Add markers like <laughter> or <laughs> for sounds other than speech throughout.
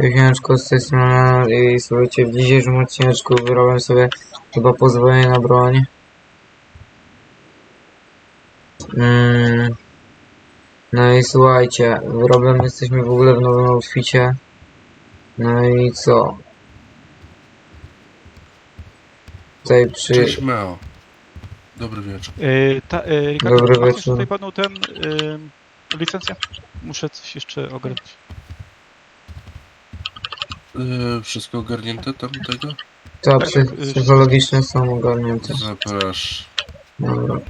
Wiewióreczko z tej strony i słuchajcie, w dzisiejszym odcineczku wyrobię sobie chyba pozwolenie na broń. Mm. No i słuchajcie, wyrobią jesteśmy w ogóle w nowym outficie. No i co? Tutaj przy... Cześć Meo. Dobry wieczór. Yy, ta, yy, Ricardo, Dobry Dobry wieczór. tutaj panu ten yy, licencja? Muszę coś jeszcze ogarnąć. Yy, wszystko ogarnięte tam tego? To Tak, psy, y, psychologiczne są ogarnięte. Zapraszam. Dobra.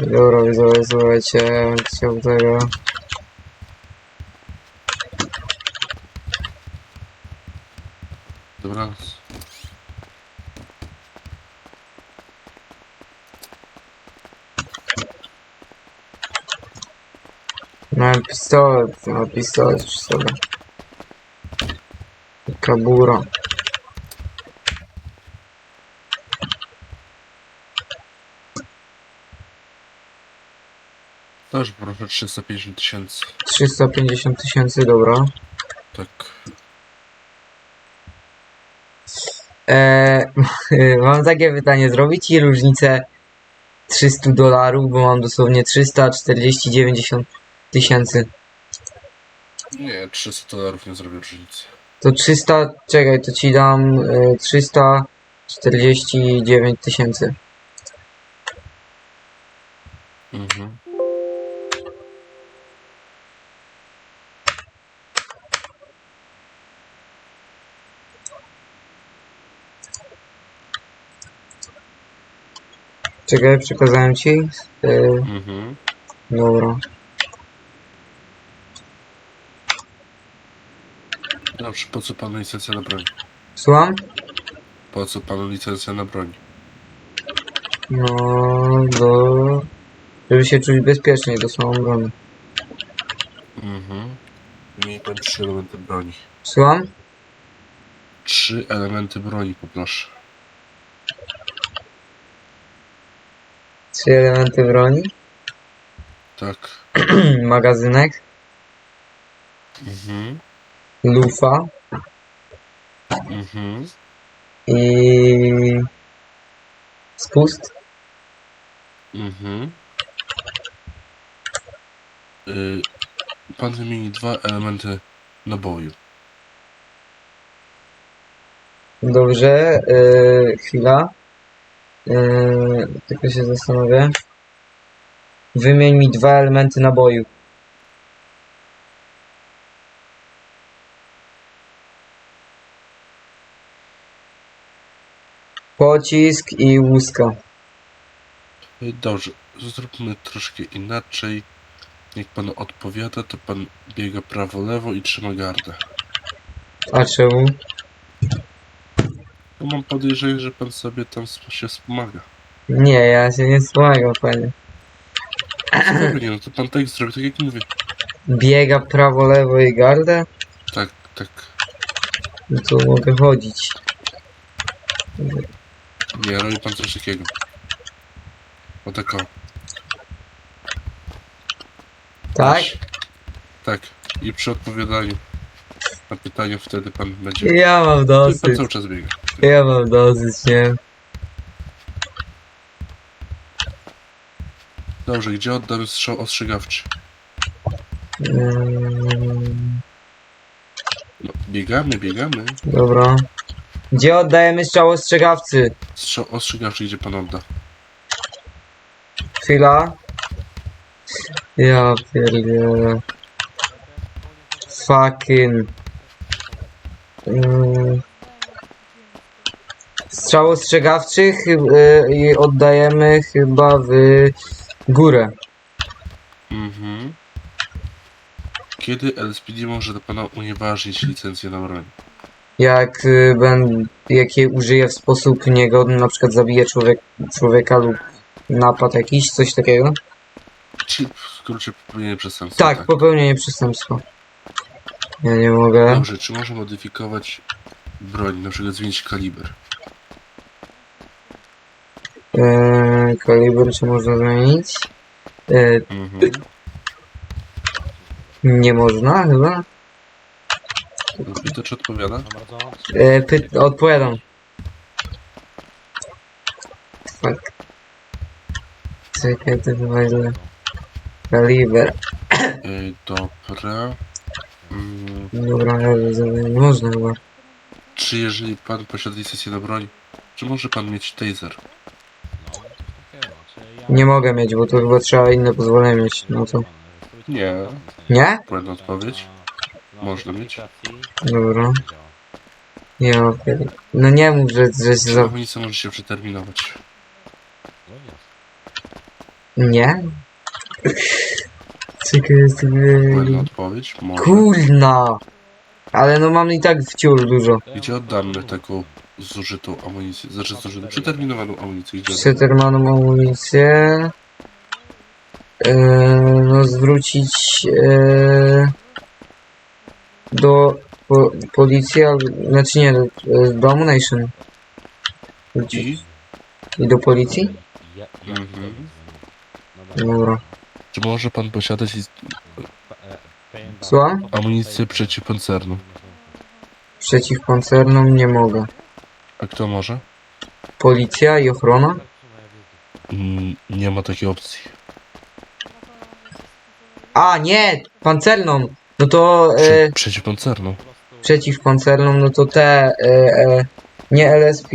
Dobra, widzowie, słuchajcie, ja bym chciał tego... Dobranoc. Miałem pistolet, no pistolet przy sobie. Kabura. Też proszę 350 tysięcy. 350 tysięcy, dobra. Tak. Eee, <laughs> mam takie pytanie, zrobić ci różnicę 300 dolarów, bo mam dosłownie 340 tysięcy. Nie, 300 dolarów nie zrobię różnicy. To 300, czekaj, to ci dam e, 349 tysięcy. Mhm. Czekaj, przekazałem ci. E, Mhm. dobra. Dobrze, po co panu licencja na broń? Słucham? Po co panu licencja na broń? No, do... Żeby się czuć bezpiecznie do samą broni. Mhm. Miej pan trzy elementy broni. Słucham? Trzy elementy broni poproszę. Trzy elementy broni. Tak. <clears throat> Magazynek. Mhm. Lufa. Mhm. I... Spust. Mhm. Y, pan wymieni dwa elementy naboju. Dobrze, yy, chwila. Yy, tylko się zastanowię. Wymień mi dwa elementy naboju. Pocisk i łuska. Y, Dobrze, zróbmy troszkę inaczej. Jak pan odpowiada, to pan biega prawo-lewo i trzyma gardę. A czemu? Bo mam podejrzenie, że pan sobie tam się wspomaga. Nie, ja się nie wspomagam, panie. Spokojnie, no to pan tak zrobi, tak jak mówię. Biega prawo, lewo i gardę? Tak, tak. No to mogę chodzić. Nie, robi pan coś takiego. O tak o. Tak? Tak. I przy odpowiadaniu na pytanie wtedy pan będzie... Ja mam Ty pan dosyć. cały czas biega. Ja mam dosyć, nie? Dobrze, gdzie oddamy strzał ostrzegawczy? Mm, No, biegamy, biegamy. dobra. Gdzie oddajemy strzał ostrzegawcy? Strzał ostrzegawczy, gdzie pan odda? Chwila. Ja pierdzielę. Fucking. Mm. Strzał ostrzegawczy y, i oddajemy chyba w górę. Mhm. Kiedy LSPD może do pana unieważnić licencję na broń? Jak y, ben, jak jej użyję w sposób niegodny, na przykład zabiję człowiek, człowieka lub napad jakiś, coś takiego? Czy w skrócie popełnienie przestępstwa? Tak, popełnienie przestępstwa. Ja nie mogę. Dobrze, czy może modyfikować broń, na przykład zmienić kaliber? Eee, kaliber czy można zmienić? Eee, Mhm. Nie można chyba? Pyta, czy odpowiada? E, py- odpowiadam. Fuck. Czekaj, to chyba źle. Kaliber. Yy, dobra. Mm, Dobra, ja widzę, nie można chyba. czy jeżeli pan posiada licencję na broń, czy może pan mieć taser? Nie mogę mieć, bo to chyba trzeba inne pozwolenie mieć. No to. Nie. Nie? Błędna odpowiedź. Można mieć. Dobra. Ja pier- No nie mów, że, że się za... amunicja może się przeterminować? Nie? Czekaj, <laughs> jest... Błędna odpowiedź? Może. Kurna! Ale no mam i tak wciul dużo. Gdzie oddamy taką zużytą amunicję? Znaczy zużytą, przeterminowaną amunicję. Gdzie? Przetermaną amunicję. Eee, no zwrócić eee, do po, policji, albo, znaczy nie, do, e, do Ammunition. I? I do policji? Mhm. Dobra. Czy może pan posiadać is- Słucham? amunicję przeciwpancerną? Przeciw koncernom nie mogę. A kto może? Policja i ochrona? Mm, nie ma takiej opcji. A, nie! Pancerną! No to e, Prze- pancernom, no to te e, e, nie LSP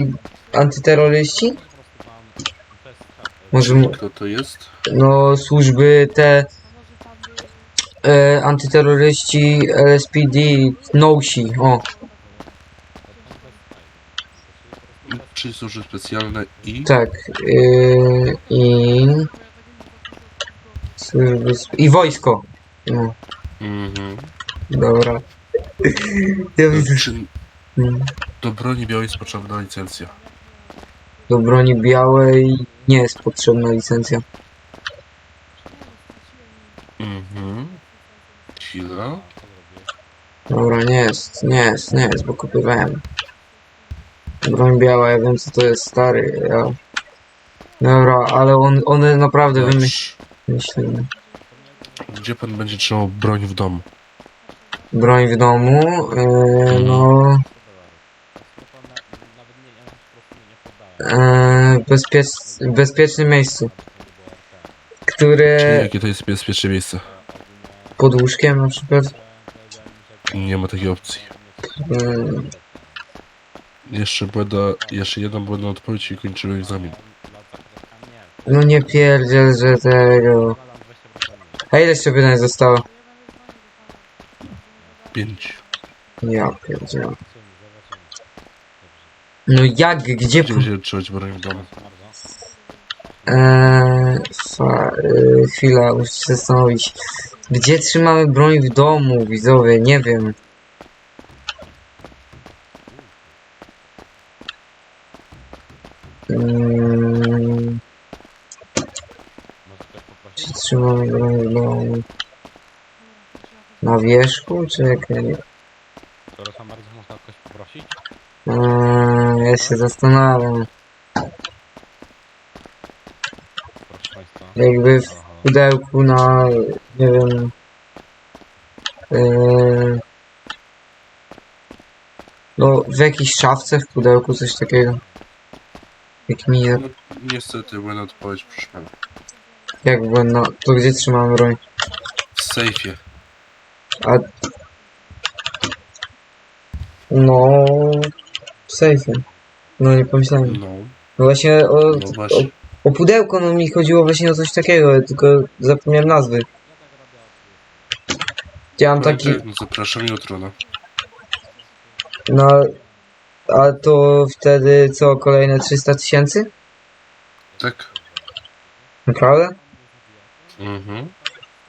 antyterroryści? Może Kto to jest? no służby te e, antyterroryści LSPD NOSI, o, Czy służby specjalne i... tak e, i służby sp- i wojsko. No, Mhm. dobra. <laughs> Ja widzę. Czy Mm. do broni białej jest potrzebna licencja? Do broni białej nie jest potrzebna licencja. Mhm. Chwila. Dobra, nie jest, nie jest, nie jest, bo kupowałem. Broń biała, ja wiem co to jest stary, ja... Dobra, ale on, one naprawdę wymyśliły. Gdzie pan będzie trzymał broń w domu? Broń w domu, yy, no... Yy, bezpiecz, w bezpiecznym miejscu. Czyli Które jakie to jest bezpieczne miejsce? pod łóżkiem na przykład. Nie ma takiej opcji. Yy, Jeszcze błęda, jeszcze jedna błędna odpowiedź i kończymy egzamin. no nie pierdziel, że tego... A ile jeszcze pytań zostało? Pięć. Ja pierdzielę. No jak, gdzie... Gdzie trzymać broń w domu? Eee, fa, e, chwila, muszę się zastanowić. Gdzie trzymamy broń w domu, widzowie? Nie wiem. W domu? Na wierzchu, czy jak ja nie? Przepraszam bardzo, można kogoś poprosić? Eee, ja się zastanawiam. Proszę Państwa. Jakby w pudełku na, nie wiem, yy, no w jakiejś szafce w pudełku, coś takiego. Jak mi, No, niestety błędna odpowiedź, proszę pana. Jak błędno, to gdzie trzymam broń? W sejfie. A, no, w sejfie. No nie pomyślałem. No, No właśnie o, no o, właśnie. o pudełko, no mi chodziło właśnie o coś takiego, tylko zapomniałem nazwy. Ja mam taki, Tak, no zapraszam jutro, no. No, a to wtedy co, kolejne 300 tysięcy? Tak? Naprawdę? Mhm.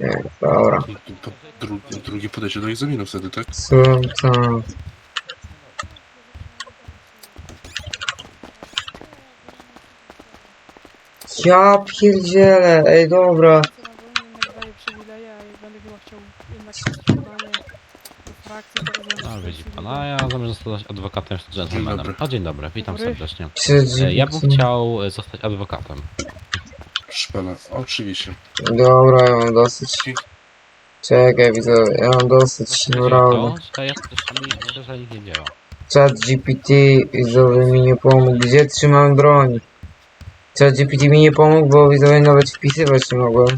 Nie, dobra. To po- Dru drugie podejście do egzaminu wtedy, tak? Co to? Ja pierdzielę, ej dobra. a No widzi pan, a ja zamierzam zostać adwokatem czy gentlemanem. dobry. O dzień dobry, witam Dobry. serdecznie. Czy, E, Ja bym chciał e, zostać adwokatem. Proszę pana, oczywiście. Dobra, ja mam dosyć. Czekaj, widzę, ja mam dosyć naprawdę. To, ja też że ich nie działa. Chat GPT widzowie mi nie pomógł. Gdzie trzymam broń? Chat GPT mi nie pomógł, bo widzowie nawet wpisywać nie mogłem.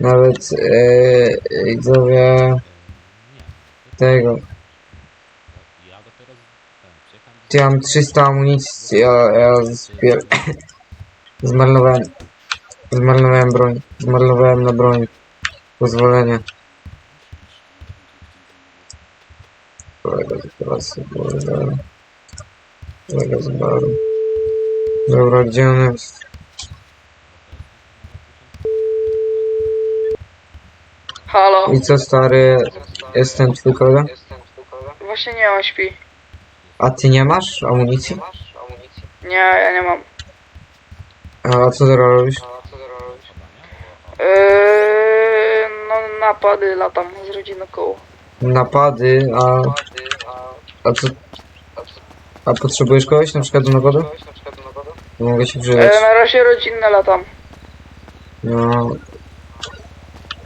Nawet e, widzowie Nie. tego. Ja mam 300 amunicji, ja, ja zbier... <coughs> zmarnowałem. Zmarnowałem broń. Zmarnowałem na broń. Pozwolenie. Kolega z klasy, kolega. Kolega z baru. Dobra, gdzie on jest? Halo, I co stary, jestem twój kolega? właśnie nie, on śpi. A ty nie masz amunicji? Nie, ja nie mam. A co ty robisz? Yy, no napady latam z rodziną koło. Napady, a... A co... A potrzebujesz kogoś na przykład do nagodu? Mogę się przydać. Yy, na razie rodzinne latam. No.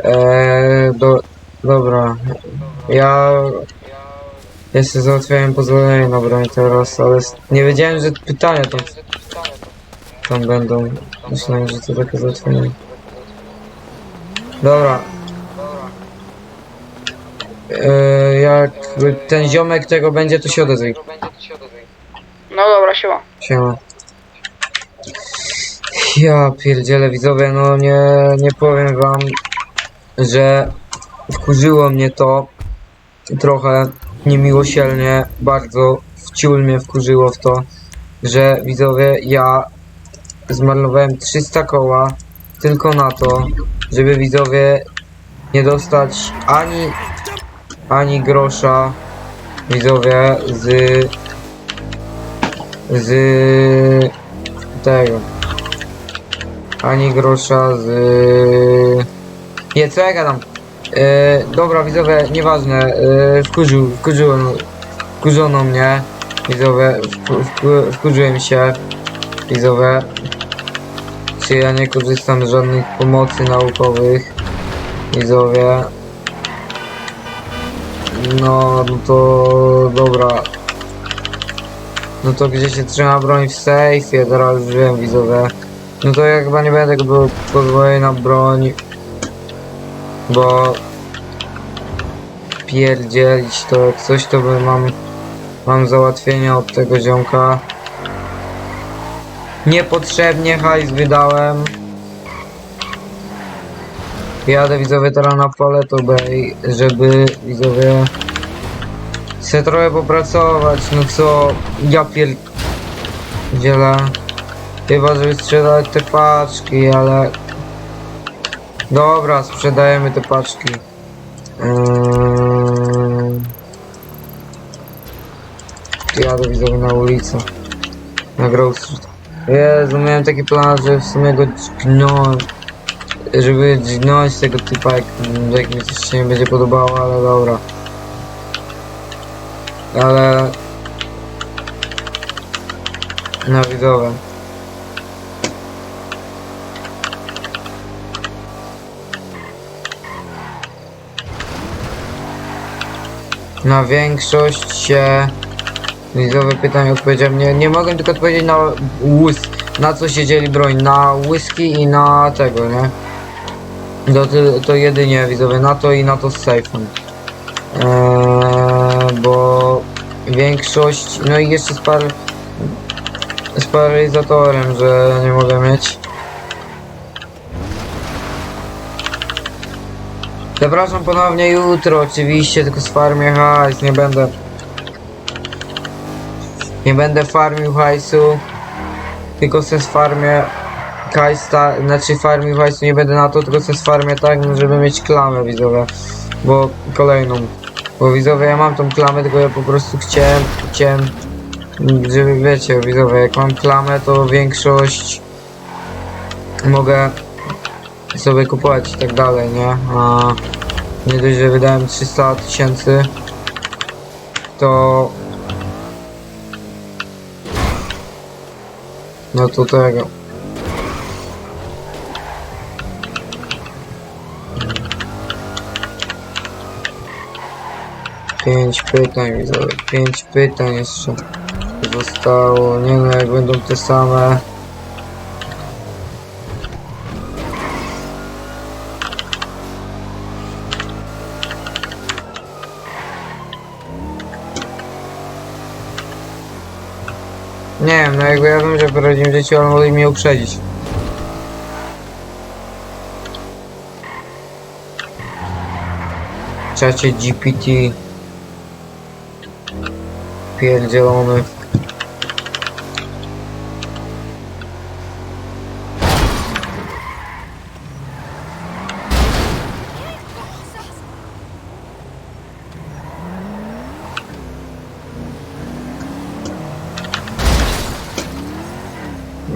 Eee, do, dobra. Ja. Ja sobie załatwiałem pozwolenie na broń teraz, ale s- nie wiedziałem, że pytania tam, tam będą. Myślałem, że to takie załatwienie. Dobra. Eee, jak ten ziomek tego będzie, to się odezwij. No dobra, siema. Siema. Ja pierdzielę widzowie, no nie, nie powiem wam, że wkurzyło mnie to trochę niemiłosiernie, bardzo wciul mnie wkurzyło w to, że widzowie, ja zmarnowałem 300 koła tylko na to, żeby widzowie nie dostać ani ani grosza widzowie z z tego. Ani grosza z nie co ja gadam? E, dobra widzowie nieważne e, wkurzył wkurzyło wkurzono mnie widzowie wku- wku- wkurzyłem się widzowie ja nie korzystam z żadnych pomocy naukowych widzowie no, no to dobra no to gdzie się trzyma broń w sejfie, teraz już wiem widzowie. No to ja chyba nie będę go pozwolił na broń. Bo pierdzielić to jak coś to by mam mam załatwienia od tego ziomka. Niepotrzebnie hajs wydałem. Jadę widzowie teraz na Paleto Bay, żeby widzowie Chcę trochę popracować, no co, ja pierdzielę. Chyba, żeby sprzedać te paczki, ale... Dobra, sprzedajemy te paczki. Yy... Jadę widzowie na ulicę. Na Grove Street. Jezu, miałem taki plan, że w sumie go dźgnąłem. Żeby dźgnąć tego typa, jak, jak mi coś się nie będzie podobało, ale dobra. Ale... No widzowie. Na większość się widzowe pytań odpowiedziałem. Nie, nie mogę tylko odpowiedzieć na łys, na co się dzieli broń. Na whisky i na tego, nie? To, to, jedynie widzowie, na to i na to z sejfem. Eee, bo większość, no i jeszcze z par z paralizatorem, że nie mogę mieć. Zapraszam ponownie jutro, oczywiście, tylko z farmie hajs, nie będę nie będę farmił hajsu, tylko se z farmie hajsta, znaczy farmił hajsu nie będę na to, tylko se z farmie tak, żeby mieć klamę widzowe, bo kolejną. Bo widzowie, ja mam tą klamę, tylko ja po prostu chciałem, chciałem, żeby wiecie, widzowie, jak mam klamę, to większość mogę sobie kupować i tak dalej, nie? A nie dość, że wydałem 300 tysięcy, to No to tego. Pięć pytań, widzę. Pięć pytań jeszcze zostało. Nie no, jak będą te same. Nie wiem, no jakby ja wiem, że poradzimy dzieci, ale mogli mnie uprzedzić. Czacie GPT Pierdzielony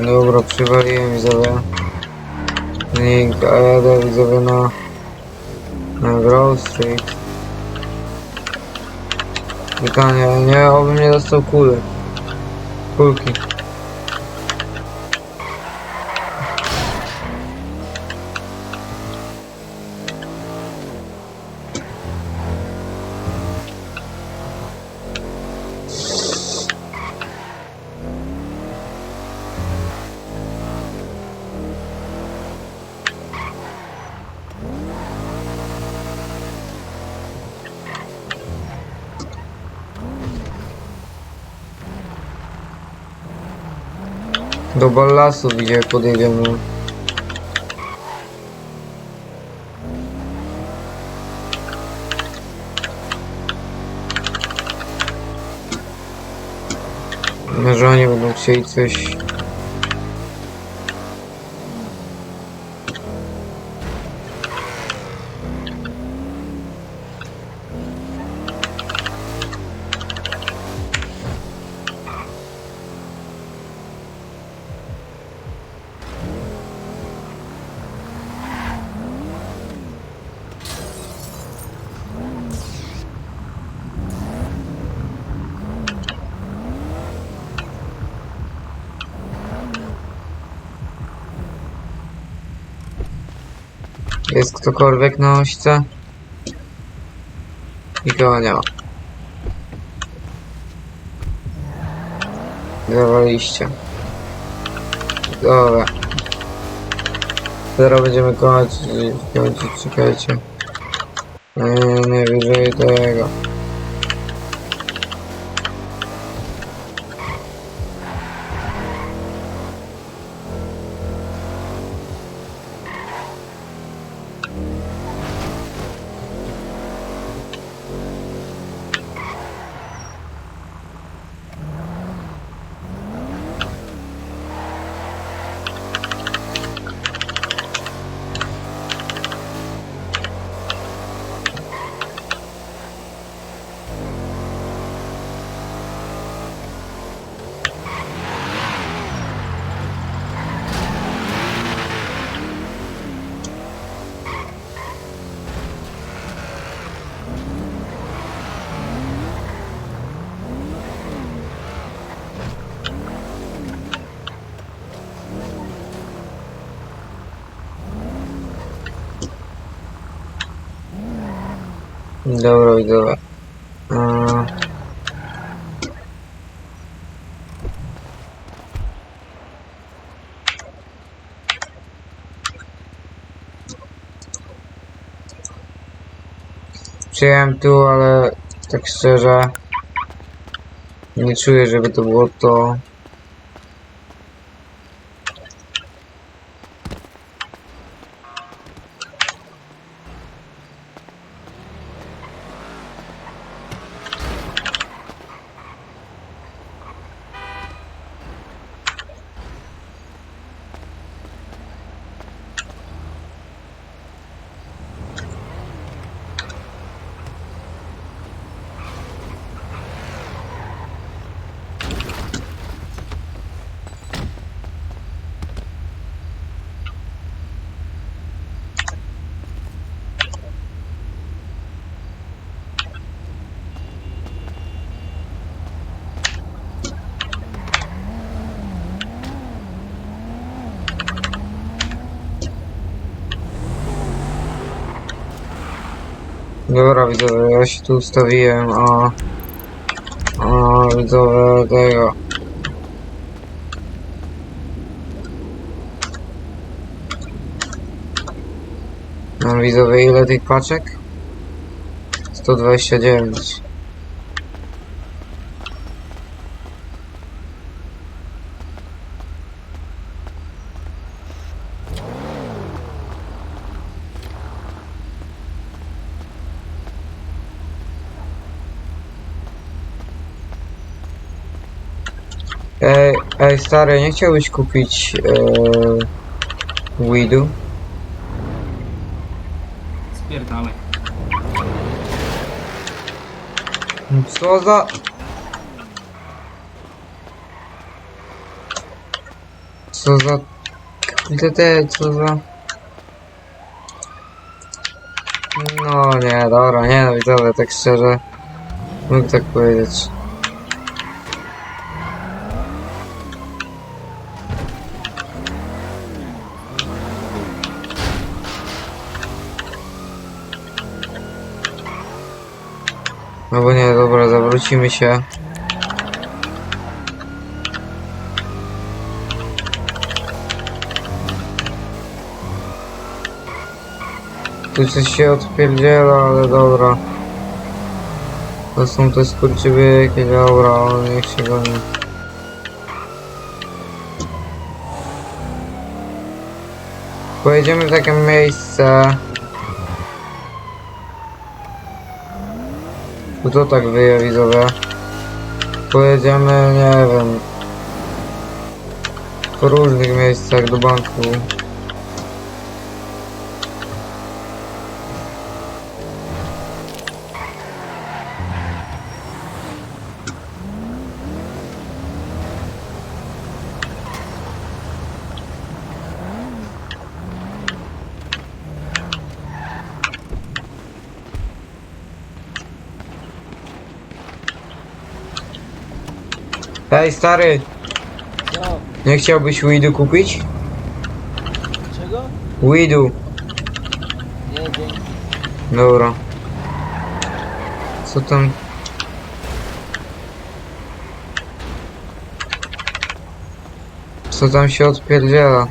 Dobra, przywaliłem widzowie. Link, a jadę widzowie na na Grove Street. Pytanie, nie, obym nie dostał kuli Kulki Do Ballasu gdzie podjedziemy. Może oni będą chcieli coś Jest ktokolwiek na ośce? Nikogo nie ma. Zawaliście. Dobra. Zaraz będziemy kończyć, kończyć, czekajcie. Eee, najwyżej tego. Dobra, widzowie. Eee, Przyjechałem tu, ale tak szczerze nie czuję, żeby to było to. Dobra, widzowie, ja się tu ustawiłem, a... A, widzowie, tego... No, widzowie, ile tych paczek? 129. Ej, ej stary, nie chciałbyś kupić e, Widu? Spierdalaj. Co za... Co za... Kurde te, co za... No nie, dobra, nie no widzowie, tak szczerze. Mógł tak powiedzieć. Zawrócimy się. Tu coś się odpierdziela, ale dobra. To są te skurczybyki, dobra, ale niech się goni. Pojedziemy w takie miejsce. Tu to tak wyje widzowie. Pojedziemy, nie wiem. Po różnych miejscach do banku. Hej stary, Co? nie chciałbyś weedu kupić? Czego? Weedu, Nie, dzięki. dobra. Co tam? Co tam się odpierdziela?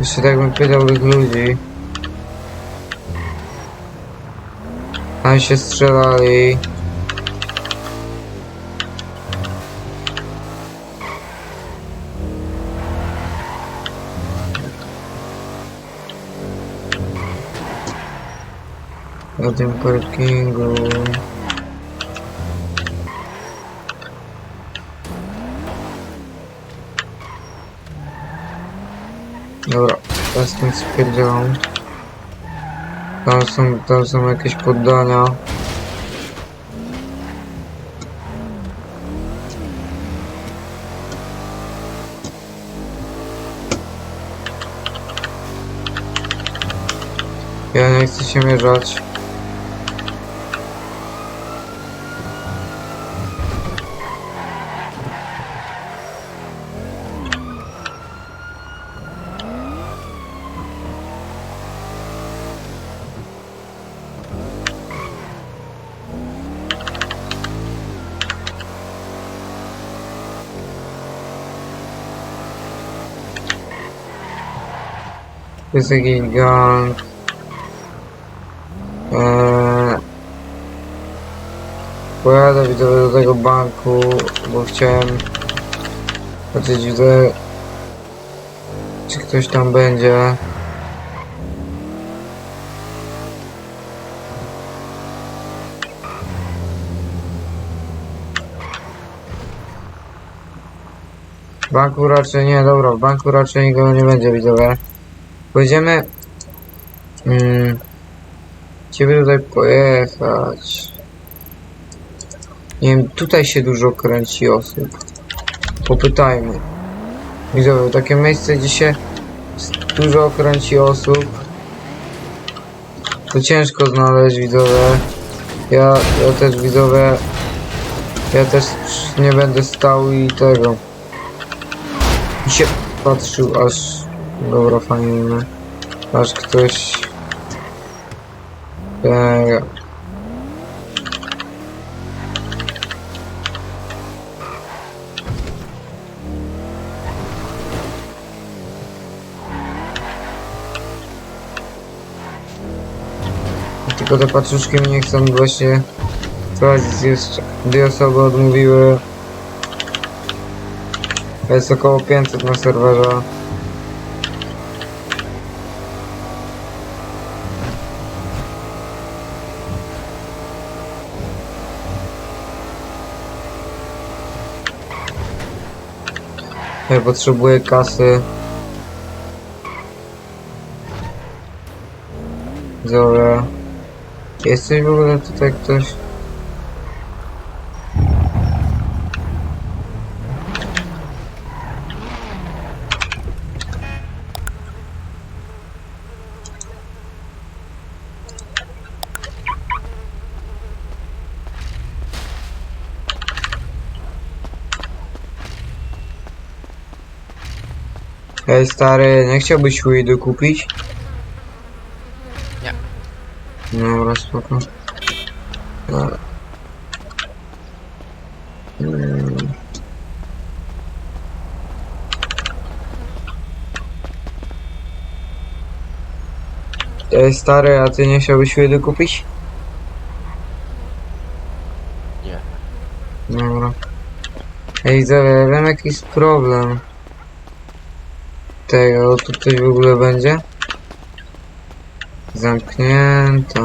Jeszcze tak bym pytał tych ludzi. Tam się strzelali. Na tym parkingu. Dobra, teraz tym spierdzielam. Tam są, tam są jakieś poddania. Ja nie chcę się mierzać. Gang. Eee, pojadę widzowie do tego banku, bo chciałem widzę, czy ktoś tam będzie. W banku raczej nie, dobra, w banku raczej nikogo nie będzie widzowie. Pojedziemy. Mm, gdzie tutaj pojechać? Nie wiem, tutaj się dużo kręci osób. Popytajmy. Widzowie, takie miejsce, gdzie się dużo kręci osób. To ciężko znaleźć, widzowie. Ja, ja też, widzowie. Ja też nie będę stał i tego. I się patrzył, aż... Dobra, fajnie. Aż ktoś Tego. Tylko te paczuszki mi nie chcą właśnie prowadzić jeszcze. Dwie osoby odmówiły. Jest około 500 na serwerze. Ja potrzebuję kasy. Dobra. Jesteś w ogóle tutaj ktoś? Hej stary, nie chciałbyś weedu kupić? Nie. Dobra, spoko. Dobra. Mm. Ej stary, a ty nie chciałbyś weedu kupić? Nie. Dobra. Ej, dobra, ja wiem jaki jest problem. Tego, tu coś w ogóle będzie? Zamknięto.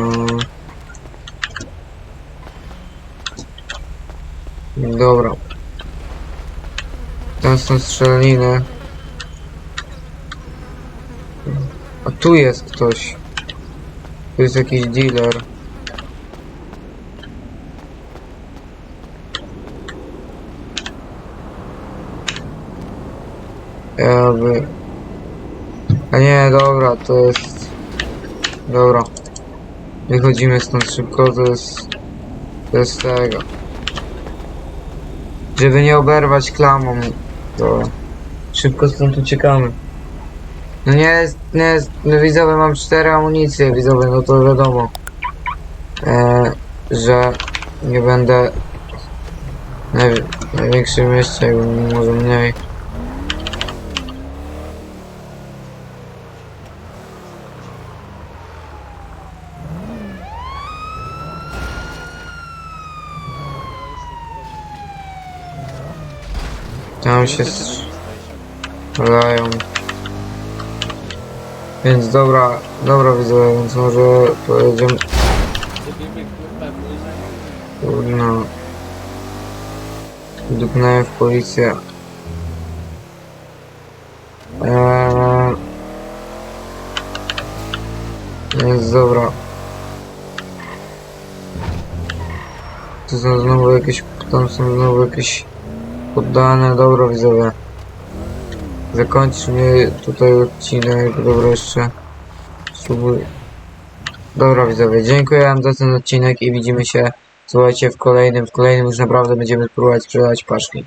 Dobra. Tam są strzeliny. A tu jest ktoś. Tu jest jakiś dealer. Ja by... A nie, dobra, to jest... Dobra. Wychodzimy stąd szybko, to jest... To jest tego. Żeby nie oberwać klamą. To... Szybko stąd uciekamy. No nie jest, nie jest... No widzowie, mam cztery amunicje, widzowie, no to wiadomo. E, że nie będę... W największym mieście, może mniej. Tam się strzelają. Więc dobra, dobra widzowie, więc może pojedziemy... Zrobimy kurwa bliżej. No. Dupnąłem w policję. Eee... Więc dobra. Tu są znowu jakieś... Tam są znowu jakieś... Poddane, dobra widzowie. Zakończmy tutaj odcinek, dobra jeszcze. Spróbuj. Dobra widzowie, dziękuję wam za ten odcinek i widzimy się, słuchajcie, w kolejnym, w kolejnym już naprawdę będziemy próbować sprzedać paczki.